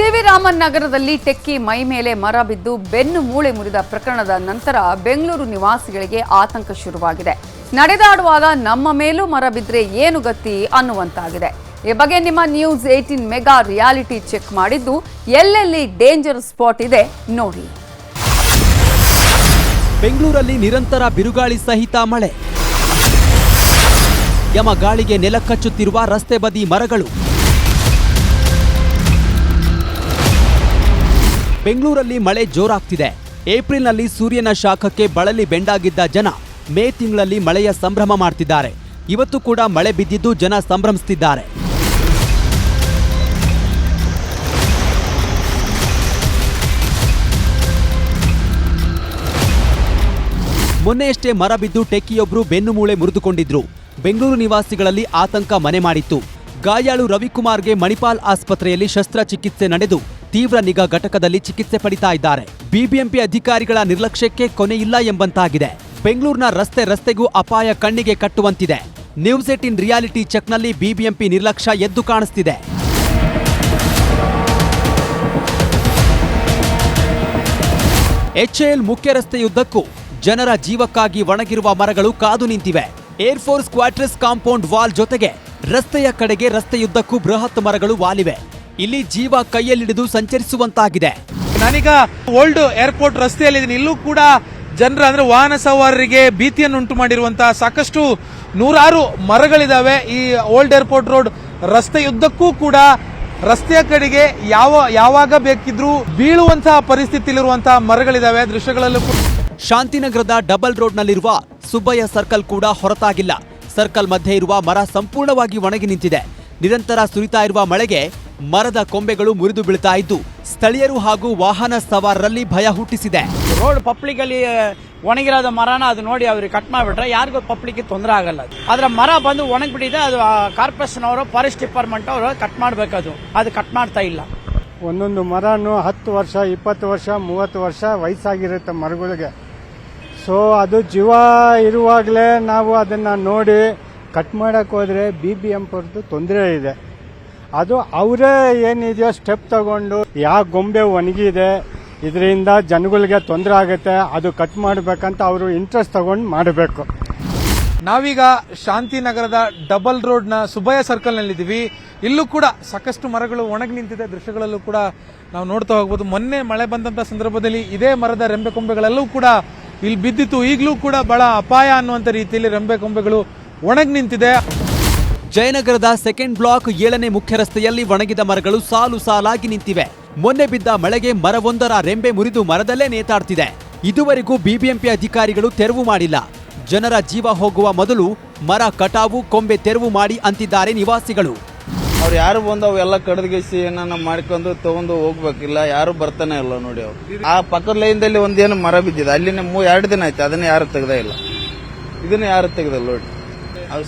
C V Raman ನಗರದಲ್ಲಿ techie ಮೈ ಮೇಲೆ ಮರ ಬಿದ್ದು ಬೆನ್ನು ಮೂಳೆ ಮುರಿದ ಪ್ರಕರಣದ ನಂತರ ಬೆಂಗಳೂರು ನಿವಾಸಿಗಳಿಗೆ ಆತಂಕ ಶುರುವಾಗಿದೆ. ನಡೆದಾಡುವಾಗ ನಮ್ಮ ಮೇಲೂ ಮರ ಬಿದ್ದರೆ ಏನು ಗತಿ ಅನ್ನುವಂತಾಗಿದೆ. ಈ ಬಗ್ಗೆ ನಿಮ್ಮ news eighteen mega reality check ಮಾಡಿದ್ದು ಎಲ್ಲೆಲ್ಲಿ ಡೇಂಜರ್ ಸ್ಪಾಟ್ ಇದೆ ನೋಡಿ. ಬೆಂಗಳೂರಲ್ಲಿ ನಿರಂತರ ಬಿರುಗಾಳಿ ಸಹಿತ ಮಳೆ. ಯಮ ಗಾಳಿಗೆ ನೆಲಕಚ್ಚುತ್ತಿರುವ ರಸ್ತೆ ಬದಿ ಮರಗಳು. ಬೆಂಗಳೂರಲ್ಲಿ ಮಳೆ ಜೋರಾಗ್ತಿದೆ. ಏಪ್ರಿಲ್ನಲ್ಲಿ ಸೂರ್ಯನ ಶಾಖಕ್ಕೆ ಬಳಲಿ ಬೆಂಡಾಗಿದ್ದ ಜನ ಮೇ ತಿಂಗಳಲ್ಲಿ ಮಳೆಯ ಸಂಭ್ರಮ ಮಾಡ್ತಿದ್ದಾರೆ. ಇವತ್ತು ಕೂಡ ಮಳೆ ಬಿದ್ದಿದ್ದು ಜನ ಸಂಭ್ರಮಿಸ್ತಿದ್ದಾರೆ. ಮೊನ್ನೆಯಷ್ಟೇ ಮರ ಬಿದ್ದು ಟೆಕ್ಕಿಯೊಬ್ಬರು ಬೆನ್ನುಮೂಳೆ ಮುರಿದುಕೊಂಡಿದ್ರು. ಬೆಂಗಳೂರು ನಿವಾಸಿಗಳಲ್ಲಿ ಆತಂಕ ಮನೆ ಮಾಡಿತ್ತು. ಗಾಯಾಳು ರವಿಕುಮಾರ್ಗೆ ಮಣಿಪಾಲ್ ಆಸ್ಪತ್ರೆಯಲ್ಲಿ ಶಸ್ತ್ರಚಿಕಿತ್ಸೆ ನಡೆದು ತೀವ್ರ ನಿಗಾ ಘಟಕದಲ್ಲಿ ಚಿಕಿತ್ಸೆ ಪಡಿತಾ ಇದ್ದಾರೆ. ಬಿಬಿಎಂಪಿ ಅಧಿಕಾರಿಗಳ ನಿರ್ಲಕ್ಷ್ಯಕ್ಕೆ ಕೊನೆಯಿಲ್ಲ ಎಂಬಂತಾಗಿದೆ. ಬೆಂಗಳೂರಿನ ರಸ್ತೆ ರಸ್ತೆಗೂ ಅಪಾಯ ಕಣ್ಣಿಗೆ ಕಟ್ಟುವಂತಿದೆ. ನ್ಯೂಸ್ ಇನ್ ರಿಯಾಲಿಟಿ ಚೆಕ್ನಲ್ಲಿ ಬಿಬಿಎಂಪಿ ನಿರ್ಲಕ್ಷ್ಯ ಎದ್ದು ಕಾಣಿಸ್ತಿದೆ. ಎಚ್ಎಎಲ್ ಮುಖ್ಯ ರಸ್ತೆಯುದ್ದಕ್ಕೂ ಜನರ ಜೀವಕ್ಕಾಗಿ ಒಣಗಿರುವ ಮರಗಳು ಕಾದು ನಿಂತಿವೆ. ಏರ್ಫೋರ್ಸ್ ಕ್ವಾರ್ಟರ್ಸ್ ಕಾಂಪೌಂಡ್ ವಾಲ್ ಜೊತೆಗೆ ರಸ್ತೆಯ ಕಡೆಗೆ ರಸ್ತೆಯುದ್ದಕ್ಕೂ ಬೃಹತ್ ಮರಗಳು ವಾಲಿವೆ. ಇಲ್ಲಿ ಜೀವ ಕೈಯಲ್ಲಿಡಿದು ಸಂಚರಿಸುವಂತಾಗಿದೆ. ನಾನೀಗ ಓಲ್ಡ್ ಏರ್ಪೋರ್ಟ್ ರಸ್ತೆಯಲ್ಲಿದ್ದೀನಿ. ಇಲ್ಲೂ ಕೂಡ ಜನರ ಅಂದ್ರೆ ವಾಹನ ಸವಾರರಿಗೆ ಭೀತಿಯನ್ನು ಉಂಟು ಮಾಡಿರುವಂತಹ ಸಾಕಷ್ಟು ನೂರಾರು ಮರಗಳಿದಾವೆ ಈ ಓಲ್ಡ್ ಏರ್ಪೋರ್ಟ್ ರೋಡ್ ರಸ್ತೆಯುದ್ದಕ್ಕೂ ಕೂಡ ರಸ್ತೆಯ ಕಡೆಗೆ ಯಾವ ಯಾವಾಗ ಬೇಕಿದ್ರೂ ಬೀಳುವಂತಹ ಪರಿಸ್ಥಿತಿಯಲ್ಲಿರುವಂತಹ ಮರಗಳಿದಾವೆ. ದೃಶ್ಯಗಳಲ್ಲೂ ಕೂಡ ಶಾಂತಿನಗರದ ಡಬಲ್ ರೋಡ್ನಲ್ಲಿರುವ ಸುಬ್ಬಯ್ಯ ಸರ್ಕಲ್ ಕೂಡ ಹೊರತಾಗಿಲ್ಲ. ಸರ್ಕಲ್ ಮಧ್ಯೆ ಇರುವ ಮರ ಸಂಪೂರ್ಣವಾಗಿ ಒಣಗಿ ನಿಂತಿದೆ. ನಿರಂತರ ಸುರಿತಾ ಇರುವ ಮಳೆಗೆ ಮರದ ಕೊಂಬೆಗಳು ಮುರಿದು ಬೀಳ್ತಾ ಇದ್ದು ಸ್ಥಳೀಯರು ಹಾಗೂ ವಾಹನ ಸವಾರರಲ್ಲಿ ಭಯ ಹುಟ್ಟಿಸಿದೆ. ರೋಡ್ ಪಬ್ಲಿಕಲ್ಲಿ ಒಣಗಿರೋದ ಮರನ ಅದು ನೋಡಿ ಅವ್ರಿಗೆ ಕಟ್ ಮಾಡಿಬಿಟ್ರೆ ಯಾರಿಗೂ ಪಬ್ಲಿಕ್ಗೆ ತೊಂದರೆ ಆಗಲ್ಲ. ಅದು. ಆದ್ರೆ ಮರ ಬಂದು ಒಣಗಿಬಿಟ್ಟಿದೆ ಅದು ಕಾರ್ಪೊರೇಷನ್ ಅವರು ಫಾರೆಸ್ಟ್ ಡಿಪಾರ್ಟ್ಮೆಂಟ್ ಅವರು ಕಟ್ ಮಾಡಬೇಕು ಅದು ಅದು ಕಟ್ ಮಾಡ್ತಾ ಇಲ್ಲ. ಒಂದೊಂದು ಮರನು ಹತ್ತು ವರ್ಷ ಇಪ್ಪತ್ತು ವರ್ಷ ಮೂವತ್ತು ವರ್ಷ ವಯಸ್ಸಾಗಿರುತ್ತೆ ಮರಗಳಿಗೆ. ಸೊ ಅದು ಜೀವ ಇರುವಾಗಲೇ ನಾವು ಅದನ್ನು ನೋಡಿ ಕಟ್ ಮಾಡೋಕ್ಕೋದ್ರೆ ಹೋದರೆ ಬಿ ಬಿ ಎಂ ತೊಂದರೆ ಇದೆ. ಅದು ಅವರೇ ಏನಿದೆಯೋ ಸ್ಟೆಪ್ ತಗೊಂಡು ಯಾವ ಗೊಂಬೆ ಒಣಗಿದೆ, ಇದರಿಂದ ಜನಗಳಿಗೆ ತೊಂದರೆ ಆಗುತ್ತೆ, ಅದು ಕಟ್ ಮಾಡಬೇಕಂತ ಅವರು ಇಂಟ್ರೆಸ್ಟ್ ತಗೊಂಡು ಮಾಡಬೇಕು. ನಾವೀಗ ಶಾಂತಿನಗರದ ಡಬಲ್ ರೋಡ್ನ ಸುಬ್ಬಯ್ಯ ಸರ್ಕಲ್ ನಲ್ಲಿದ್ದೀವಿ. ಇಲ್ಲೂ ಕೂಡ ಸಾಕಷ್ಟು ಮರಗಳು ಒಣಗಿ ನಿಂತಿದೆ. ದೃಶ್ಯಗಳಲ್ಲೂ ಕೂಡ ನಾವು ನೋಡ್ತಾ ಹೋಗ್ಬೋದು. ಮೊನ್ನೆ ಮಳೆ ಬಂದಂತ ಸಂದರ್ಭದಲ್ಲಿ ಇದೇ ಮರದ ರೆಂಬೆ ಕೊಂಬೆಗಳೆಲ್ಲವೂ ಕೂಡ ಇಲ್ಲಿ ಬಿದ್ದಿತ್ತು. ಈಗಲೂ ಕೂಡ ಬಹಳ ಅಪಾಯ ಅನ್ನುವಂತ ರೀತಿಯಲ್ಲಿ ರೆಂಬೆ ಕೊಂಬೆಗಳು ಒಣಗಿ ನಿಂತಿದೆ. ಜಯನಗರದ ಸೆಕೆಂಡ್ ಬ್ಲಾಕ್ ಏಳನೇ ಮುಖ್ಯ ರಸ್ತೆಯಲ್ಲಿ ಒಣಗಿದ ಮರಗಳು ಸಾಲು ಸಾಲಾಗಿ ನಿಂತಿವೆ. ಮೊನ್ನೆ ಬಿದ್ದ ಮಳೆಗೆ ಮರವೊಂದರ ರೆಂಬೆ ಮುರಿದು ಮರದಲ್ಲೇ ನೇತಾಡ್ತಿದೆ. ಇದುವರೆಗೂ ಬಿಬಿಎಂಪಿ ಅಧಿಕಾರಿಗಳು ತೆರವು ಮಾಡಿಲ್ಲ. ಜನರ ಜೀವ ಹೋಗುವ ಮೊದಲು ಮರ ಕಟಾವು, ಕೊಂಬೆ ತೆರವು ಮಾಡಿ ಅಂತಿದ್ದಾರೆ ನಿವಾಸಿಗಳು. ಅವ್ರು ಯಾರು ಬಂದು ಅವೆಲ್ಲ ಕಡ್ದಗಿಸಿ ಏನನ್ನ ಮಾಡ್ಕೊಂಡು ತಗೊಂಡು ಹೋಗ್ಬೇಕಿಲ್ಲ, ಯಾರು ಬರ್ತಾನೆ ಇಲ್ಲ ನೋಡಿ ಅವ್ರು. ಆ ಪಕ್ಕದ ಲೈನ್ದಲ್ಲಿ ಒಂದೇನು ಮರ ಬಿದ್ದಿದೆ ಅಲ್ಲಿ ಎರಡು ದಿನ ಆಯ್ತು, ಅದನ್ನ ಯಾರು ತೆಗ್ದೇ ಇಲ್ಲ. ಇದನ್ನ ಯಾರು ತೆಗ್ದಲ್ಲ ನೋಡಿ.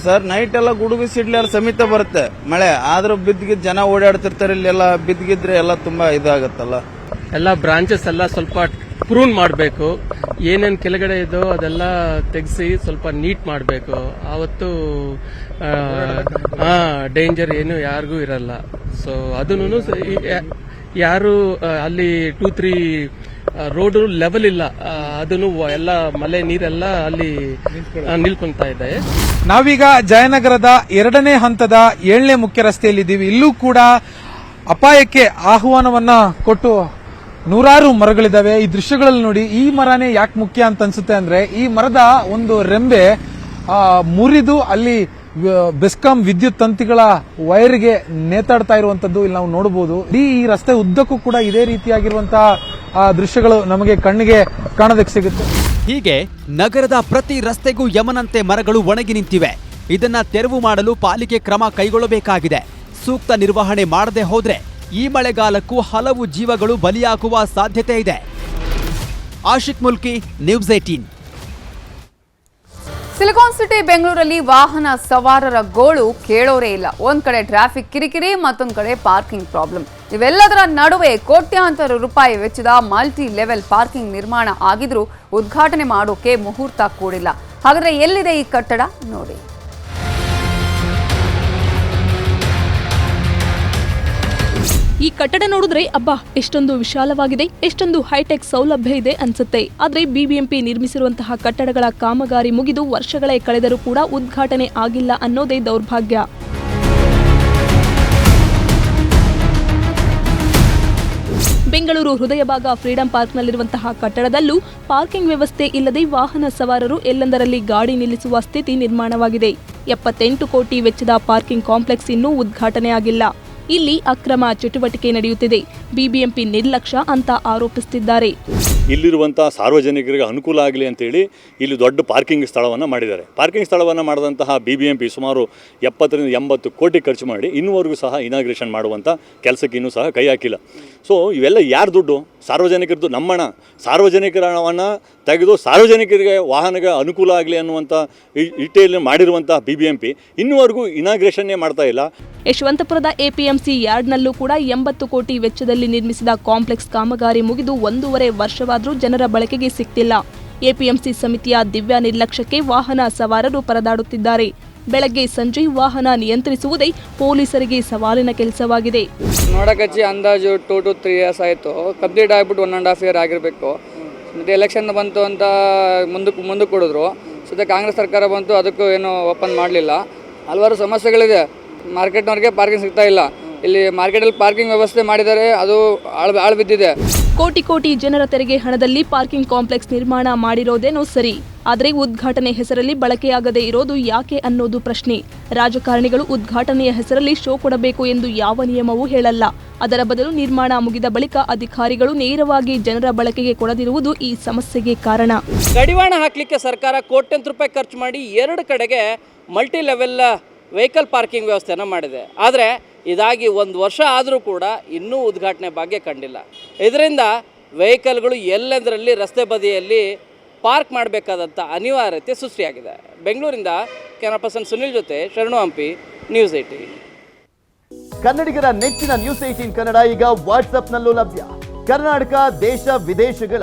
ಸರ್ ನೈಟ್ ಎಲ್ಲ ಗುಡುಗು ಅಲ್ಲಿ ಸಮೇತ ಬರುತ್ತೆ. ಮಳೆ, ಆದ್ರೂ ಬಿದ್ದಿದ್ ಜನ ಓಡಾಡ್ತಿರ್ತಾರೆ ಇಲ್ಲೆಲ್ಲ ಬಿದ್ದಿದ್ರೆ ಎಲ್ಲ ತುಂಬಾ ಇದಾಗತ್ತಲ್ಲ. ಎಲ್ಲ ಬ್ರಾಂಚಸ್ ಎಲ್ಲ ಸ್ವಲ್ಪ ಪ್ರೂನ್ ಮಾಡಬೇಕು. ಏನೇನು ಕೆಳಗಡೆ ಇದೋ ಅದೆಲ್ಲ ತೆಗೆಸಿ ಸ್ವಲ್ಪ ನೀಟ್ ಮಾಡಬೇಕು. ಆವತ್ತು ಡೇಂಜರ್ ಏನು ಯಾರಿಗೂ ಇರಲ್ಲ. ಸೊ ಅದನ್ನು ಯಾರು ಅಲ್ಲಿ ಟೂ ತ್ರೀ ರೋಡ್ ಲೆವೆಲ್ ಇಲ್ಲ. ಅದನ್ನು ಎಲ್ಲ ಮಳೆ ನೀರೆಲ್ಲ ಅಲ್ಲಿ ನಿಲ್ಕೊಳ್ತಾ ಇದೆ. ನಾವೀಗ ಜಯನಗರದ ಎರಡನೇ ಹಂತದ ಏಳನೇ ಮುಖ್ಯ ರಸ್ತೆಯಲ್ಲಿ ಇದ್ದೀವಿ ಇಲ್ಲೂ ಕೂಡ ಅಪಾಯಕ್ಕೆ ಆಹ್ವಾನವನ್ನ ಕೊಟ್ಟು ನೂರಾರು ಮರಗಳಿದಾವೆ ಈ ದೃಶ್ಯಗಳಲ್ಲಿ ನೋಡಿ, ಈ ಮರನೇ ಯಾಕೆ ಮುಖ್ಯ ಅಂತ ಅನ್ಸುತ್ತೆ ಅಂದ್ರೆ, ಈ ಮರದ ಒಂದು ರೆಂಬೆ ಮುರಿದು ಅಲ್ಲಿ ಬೆಸ್ಕಾಂ ವಿದ್ಯುತ್ ತಂತಿಗಳ ವೈರ್ಗೆ ನೇತಾಡ್ತಾ ಇರುವಂತದ್ದು ಇಲ್ಲಿ ನಾವು ನೋಡಬಹುದು ಈ ರಸ್ತೆ ಉದ್ದಕ್ಕೂ ಕೂಡ ಇದೇ ರೀತಿಯಾಗಿರುವಂತಹ ಆ, ದೃಶ್ಯಗಳು ನಮಗೆ ಕಣ್ಣಿಗೆ ಕಾಣೋದಕ್ಕೆ ಸಿಗುತ್ತೆ. ಹೀಗೆ ನಗರದ ಪ್ರತಿ ರಸ್ತೆಗೂ ಯಮನಂತೆ ಮರಗಳು ಒಣಗಿ ನಿಂತಿವೆ. ಇದನ್ನ ತೆರವು ಮಾಡಲು ಪಾಲಿಕೆ ಕ್ರಮ ಕೈಗೊಳ್ಳಬೇಕಾಗಿದೆ. ಸೂಕ್ತ ನಿರ್ವಹಣೆ ಮಾಡದೆ ಹೋದ್ರೆ ಈ ಮಳೆಗಾಲಕ್ಕೂ ಹಲವು ಜೀವಗಳು ಬಲಿಯಾಗುವ ಸಾಧ್ಯತೆ ಇದೆ. Ashik Mulki news eighteen silicon city, ಬೆಂಗಳೂರಲ್ಲಿ ವಾಹನ ಸವಾರರ ಗೋಳು ಕೇಳೋರೇ ಇಲ್ಲ. ಒಂದ್ ಕಡೆ ಟ್ರಾಫಿಕ್ ಕಿರಿಕಿರಿ, ಮತ್ತೊಂದ್ ಕಡೆ ಪಾರ್ಕಿಂಗ್ ಪ್ರಾಬ್ಲಮ್. ಇವೆಲ್ಲದರ ನಡುವೆ ಕೋಟ್ಯಾಂತರ ರೂಪಾಯಿ ವೆಚ್ಚದ ಮಲ್ಟಿ ಲೆವೆಲ್ ಪಾರ್ಕಿಂಗ್ ನಿರ್ಮಾಣ ಆಗಿದ್ರೂ ಉದ್ಘಾಟನೆ ಮಾಡೋಕೆ ಮುಹೂರ್ತ ಕೂಡಿಲ್ಲ. ಹಾಗಾದ್ರೆ ಎಲ್ಲಿದೆ ಈ ಕಟ್ಟಡ? ನೋಡಿ. ಈ ಕಟ್ಟಡ ನೋಡಿದ್ರೆ ಅಬ್ಬಾ, ಎಷ್ಟೊಂದು ವಿಶಾಲವಾಗಿದೆ, ಎಷ್ಟೊಂದು ಹೈಟೆಕ್ ಸೌಲಭ್ಯ ಇದೆ ಅನ್ಸುತ್ತೆ. ಆದ್ರೆ ಬಿಬಿಎಂಪಿ ನಿರ್ಮಿಸಿರುವಂತಹ ಕಟ್ಟಡಗಳ ಕಾಮಗಾರಿ ಮುಗಿದು ವರ್ಷಗಳೇ ಕಳೆದರೂ ಕೂಡ ಉದ್ಘಾಟನೆ ಆಗಿಲ್ಲ ಅನ್ನೋದೇ ದೌರ್ಭಾಗ್ಯ. ಬೆಂಗಳೂರು ಹೃದಯ ಭಾಗ ಫ್ರೀಡಂ ಪಾರ್ಕ್ನಲ್ಲಿರುವಂತಹ ಕಟ್ಟಡದಲ್ಲೂ ಪಾರ್ಕಿಂಗ್ ವ್ಯವಸ್ಥೆ ಇಲ್ಲದೆ ವಾಹನ ಸವಾರರು ಎಲ್ಲೆಂದರಲ್ಲಿ ಗಾಡಿ ನಿಲ್ಲಿಸುವ ಸ್ಥಿತಿ ನಿರ್ಮಾಣವಾಗಿದೆ. ಎಪ್ಪತ್ತೆಂಟು ಕೋಟಿ ವೆಚ್ಚದ ಪಾರ್ಕಿಂಗ್ ಕಾಂಪ್ಲೆಕ್ಸ್ ಇನ್ನೂ ಉದ್ಘಾಟನೆ ಆಗಿಲ್ಲ. ಇಲ್ಲಿ ಅಕ್ರಮ ಚಟುವಟಿಕೆ ನಡೆಯುತ್ತಿದೆ. ಬಿಬಿಎಂಪಿ ನಿರ್ಲಕ್ಷ್ಯ ಅಂತ ಆರೋಪಿಸುತ್ತಿದ್ದಾರೆ ಇಲ್ಲಿರುವಂತಹ ಸಾರ್ವಜನಿಕರಿಗೆ ಅನುಕೂಲ ಆಗಲಿ ಅಂತೇಳಿ ಇಲ್ಲಿ ದೊಡ್ಡ ಪಾರ್ಕಿಂಗ್ ಸ್ಥಳವನ್ನು ಮಾಡಿದ್ದಾರೆ. ಪಾರ್ಕಿಂಗ್ ಸ್ಥಳವನ್ನು ಮಾಡಿದಂತಹ ಬಿ ಬಿ ಸುಮಾರು ಎಪ್ಪತ್ತರಿಂದ ಎಂಬತ್ತು ಕೋಟಿ ಖರ್ಚು ಮಾಡಿ ಇನ್ನುವರೆಗೂ ಸಹ ಇನಾಗ್ರೇಷನ್ ಮಾಡುವಂಥ ಕೆಲಸಕ್ಕೆ ಇನ್ನೂ ಸಹ ಕೈ ಹಾಕಿಲ್ಲ. ಸೊ ಇವೆಲ್ಲ ಯಾರ ದುಡ್ಡು? ಸಾರ್ವಜನಿಕರದ್ದು ನಮ್ಮಣ. ಸಾರ್ವಜನಿಕರ ಹಣವನ್ನು ತೆಗೆದು ಸಾರ್ವಜನಿಕರಿಗೆ ವಾಹನಗೆ ಅನುಕೂಲ ಆಗಲಿ ಅನ್ನುವಂಥ ಇಟ್ಟೆಯಲ್ಲಿ ಮಾಡಿರುವಂಥ ಬಿ ಬಿ ಎಂ ಪಿ ಇನ್ನೂವರೆಗೂ ಇನಾಗ್ರೇಷನ್ನೇ ಮಾಡ್ತಾ ಇಲ್ಲ. ಯಶವಂತಪುರದ ಎಪಿಎಂಸಿ ಯಾರ್ಡ್ನಲ್ಲೂ ಕೂಡ ಎಂಬತ್ತು ಕೋಟಿ ವೆಚ್ಚದಲ್ಲಿ ನಿರ್ಮಿಸಿದ ಕಾಂಪ್ಲೆಕ್ಸ್ ಕಾಮಗಾರಿ ಮುಗಿದು ಒಂದೂವರೆ ವರ್ಷವಾದರೂ ಜನರ ಬಳಕೆಗೆ ಸಿಕ್ತಿಲ್ಲ. ಎಪಿಎಂಸಿ ಸಮಿತಿಯ ದಿವ್ಯ ನಿರ್ಲಕ್ಷ್ಯಕ್ಕೆ ವಾಹನ ಸವಾರರು ಪರದಾಡುತ್ತಿದ್ದಾರೆ. ಬೆಳಗ್ಗೆ ಸಂಜೆ ವಾಹನ ನಿಯಂತ್ರಿಸುವುದೇ ಪೊಲೀಸರಿಗೆ ಸವಾಲಿನ ಕೆಲಸವಾಗಿದೆ. ನೋಡಕಚ್ಚಿ ಅಂದಾಜು ಟೂ ಟು ತ್ರೀ ಇಯರ್ಸ್ ಆಯಿತು. ಕಂಪ್ಲೀಟ್ ಆಗಿಬಿಟ್ಟು ಒನ್ ಆ್ಯಂಡ್ ಹಾಫ್ ಇಯರ್ ಆಗಿರಬೇಕು. ಮತ್ತು ಎಲೆಕ್ಷನ್ ಬಂತು ಅಂತ ಮುಂದಕ್ಕೆ ಮುಂದಕ್ಕೆ ಕೊಡಿದ್ರು. ಸದ್ಯ ಕಾಂಗ್ರೆಸ್ ಸರ್ಕಾರ ಬಂತು, ಅದಕ್ಕೂ ಏನು ಓಪನ್ ಮಾಡಲಿಲ್ಲ. ಹಲವಾರು ಸಮಸ್ಯೆಗಳಿದೆ. ಮಾರ್ಕೆಟ್ನವ್ರಿಗೆ ಪಾರ್ಕಿಂಗ್ ಸಿಗ್ತಾ ಇಲ್ಲ. ಇಲ್ಲಿ ಮಾರ್ಕೆಟಲ್ಲಿ ಪಾರ್ಕಿಂಗ್ ವ್ಯವಸ್ಥೆ ಮಾಡಿದರೆ ಅದು ಆಳ್ ಆಳ್ ಬಿದ್ದಿದೆ ಕೋಟಿ ಕೋಟಿ ಜನರ ತೆರಿಗೆ ಹಣದಲ್ಲಿ ಪಾರ್ಕಿಂಗ್ ಕಾಂಪ್ಲೆಕ್ಸ್ ನಿರ್ಮಾಣ ಮಾಡಿರೋದೇನೋ ಸರಿ. ಆದರೆ ಉದ್ಘಾಟನೆ ಹೆಸರಲ್ಲಿ ಬಳಕೆಯಾಗದೆ ಇರೋದು ಯಾಕೆ ಅನ್ನೋದು ಪ್ರಶ್ನೆ. ರಾಜಕಾರಣಿಗಳು ಉದ್ಘಾಟನೆಯ ಹೆಸರಲ್ಲಿ ಶೋ ಕೊಡಬೇಕು ಎಂದು ಯಾವ ನಿಯಮವೂ ಹೇಳಲ್ಲ. ಅದರ ಬದಲು ನಿರ್ಮಾಣ ಮುಗಿದ ಬಳಿಕ ಅಧಿಕಾರಿಗಳು ನೇರವಾಗಿ ಜನರ ಬಳಕೆಗೆ ಕೊಡದಿರುವುದು ಈ ಸಮಸ್ಯೆಗೆ ಕಾರಣ. ಕಡಿವಾಣ ಹಾಕಲಿಕ್ಕೆ ಸರ್ಕಾರ ಕೋಟ್ಯಂತ ರೂಪಾಯಿ ಖರ್ಚು ಮಾಡಿ ಎರಡು ಕಡೆಗೆ ಮಲ್ಟಿ ಲೆವೆಲ್ ವೆಹಿಕಲ್ ಪಾರ್ಕಿಂಗ್ ವ್ಯವಸ್ಥೆಯನ್ನು ಮಾಡಿದೆ. ಆದರೆ ಇದಾಗಿ ಒಂದು ವರ್ಷ ಆದರೂ ಕೂಡ ಇನ್ನೂ ಉದ್ಘಾಟನೆ ಭಾಗ್ಯ ಕಂಡಿಲ್ಲ. ಇದರಿಂದ ವೆಹಿಕಲ್ಗಳು ಎಲ್ಲೆಂದರಲ್ಲಿ ರಸ್ತೆ ಬದಿಯಲ್ಲಿ ಪಾರ್ಕ್ ಮಾಡಬೇಕಾದಂಥ ಅನಿವಾರ್ಯತೆ ಸೃಷ್ಟಿಯಾಗಿದೆ. ಬೆಂಗಳೂರಿಂದ ಪರ್ಸನ್ ಸುನಿಲ್ ಜೊತೆ ಶರಣು ಹಂಪಿ ನ್ಯೂಸ್ ಏಟಿ ಕನ್ನಡಿಗರ ನೆಚ್ಚಿನ ನ್ಯೂಸ್ ಏಟೀನ್ ಕನ್ನಡ ಈಗ ವಾಟ್ಸಪ್ನಲ್ಲೂ ಲಭ್ಯ. ಕರ್ನಾಟಕ, ದೇಶ, ವಿದೇಶಗಳ